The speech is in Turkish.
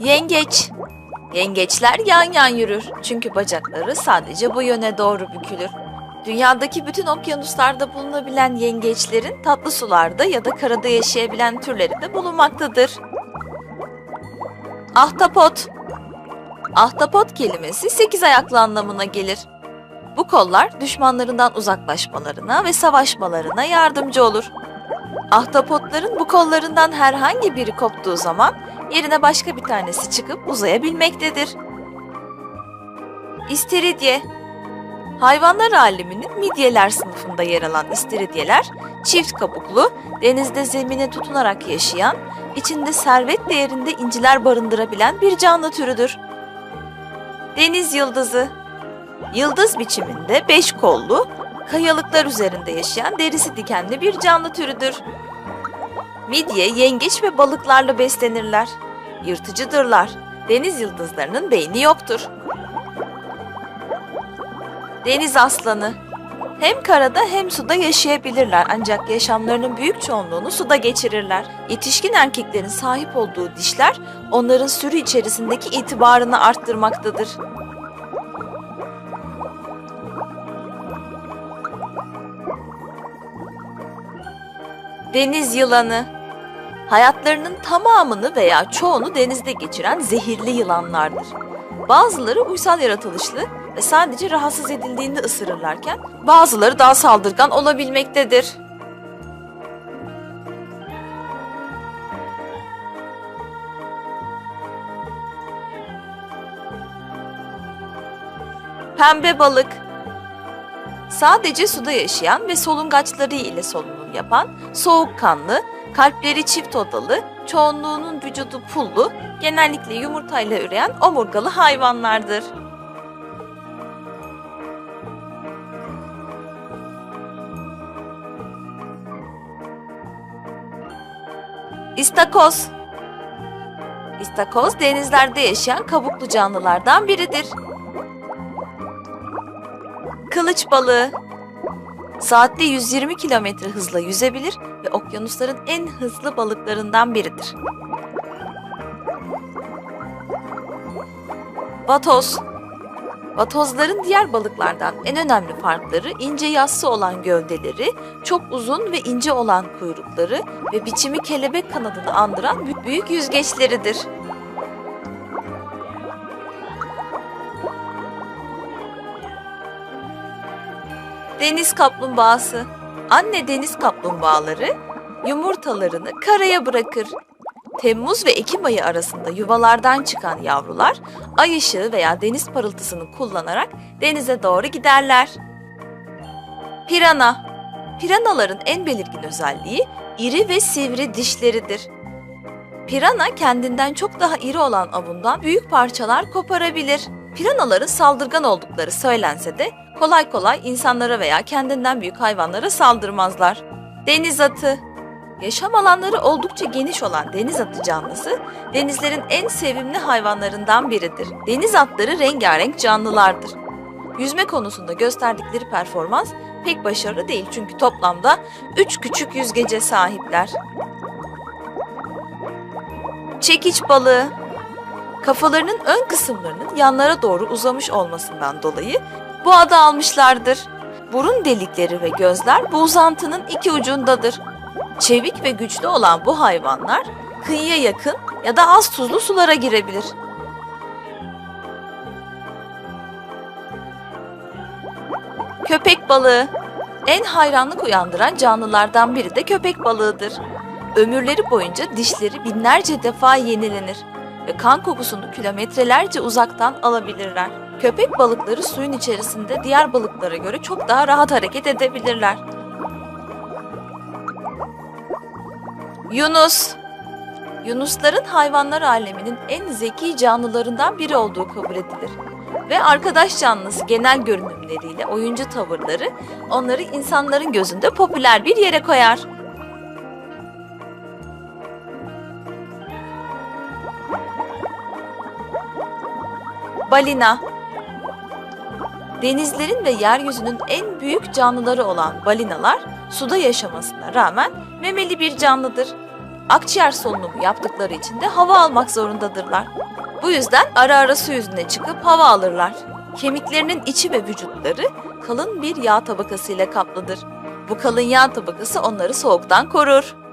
Yengeç. Yengeçler yan yan yürür. Çünkü bacakları sadece bu yöne doğru bükülür. Dünyadaki bütün okyanuslarda bulunabilen yengeçlerin tatlı sularda ya da karada yaşayabilen türleri de bulunmaktadır. Ahtapot. Ahtapot kelimesi sekiz ayaklı anlamına gelir. Bu kollar düşmanlarından uzaklaşmalarına ve savaşmalarına yardımcı olur. Ahtapotların bu kollarından herhangi biri koptuğu zaman yerine başka bir tanesi çıkıp uzayabilmektedir. İstiridye Hayvanlar aleminin midyeler sınıfında yer alan istiridyeler, çift kabuklu, denizde zemine tutunarak yaşayan, içinde servet değerinde inciler barındırabilen bir canlı türüdür. Deniz yıldızı Yıldız biçiminde beş kollu, kayalıklar üzerinde yaşayan derisi dikenli bir canlı türüdür. Midye, yengeç ve balıklarla beslenirler. Yırtıcıdırlar. Deniz yıldızlarının beyni yoktur. Deniz aslanı. Hem karada hem suda yaşayabilirler ancak yaşamlarının büyük çoğunluğunu suda geçirirler. Yetişkin erkeklerin sahip olduğu dişler onların sürü içerisindeki itibarını arttırmaktadır. Deniz yılanı. Hayatlarının tamamını veya çoğunu denizde geçiren zehirli yılanlardır. Bazıları uysal yaratılışlı ve sadece rahatsız edildiğinde ısırırlarken bazıları daha saldırgan olabilmektedir. Pembe balık Sadece suda yaşayan ve solungaçları ile solunum yapan, soğukkanlı, kalpleri çift odalı, çoğunluğunun vücudu pullu, genellikle yumurtayla üreyen omurgalı hayvanlardır. İstakoz İstakoz denizlerde yaşayan kabuklu canlılardan biridir. Kılıç balığı Saatte 120 kilometre hızla yüzebilir ve okyanusların en hızlı balıklarından biridir. Vatoz Vatozların diğer balıklardan en önemli farkları ince yassı olan gövdeleri, çok uzun ve ince olan kuyrukları ve biçimi kelebek kanadını andıran bü- büyük yüzgeçleridir. Deniz kaplumbağası. Anne deniz kaplumbağaları yumurtalarını karaya bırakır. Temmuz ve Ekim ayı arasında yuvalardan çıkan yavrular ay ışığı veya deniz parıltısını kullanarak denize doğru giderler. Pirana. Piranaların en belirgin özelliği iri ve sivri dişleridir. Pirana kendinden çok daha iri olan avundan büyük parçalar koparabilir. Piranaların saldırgan oldukları söylense de kolay kolay insanlara veya kendinden büyük hayvanlara saldırmazlar. Deniz atı Yaşam alanları oldukça geniş olan deniz atı canlısı, denizlerin en sevimli hayvanlarından biridir. Deniz atları rengarenk canlılardır. Yüzme konusunda gösterdikleri performans pek başarılı değil çünkü toplamda 3 küçük yüzgece sahipler. Çekiç balığı Kafalarının ön kısımlarının yanlara doğru uzamış olmasından dolayı bu adı almışlardır. Burun delikleri ve gözler bu uzantının iki ucundadır. Çevik ve güçlü olan bu hayvanlar kıyıya yakın ya da az tuzlu sulara girebilir. Köpek balığı en hayranlık uyandıran canlılardan biri de köpek balığıdır. Ömürleri boyunca dişleri binlerce defa yenilenir ve kan kokusunu kilometrelerce uzaktan alabilirler. Köpek balıkları suyun içerisinde diğer balıklara göre çok daha rahat hareket edebilirler. Yunus Yunusların hayvanlar aleminin en zeki canlılarından biri olduğu kabul edilir. Ve arkadaş canlısı genel görünümleriyle oyuncu tavırları onları insanların gözünde popüler bir yere koyar. Balina Denizlerin ve yeryüzünün en büyük canlıları olan balinalar suda yaşamasına rağmen memeli bir canlıdır. Akciğer solunumu yaptıkları için de hava almak zorundadırlar. Bu yüzden ara ara su yüzüne çıkıp hava alırlar. Kemiklerinin içi ve vücutları kalın bir yağ tabakası ile kaplıdır. Bu kalın yağ tabakası onları soğuktan korur.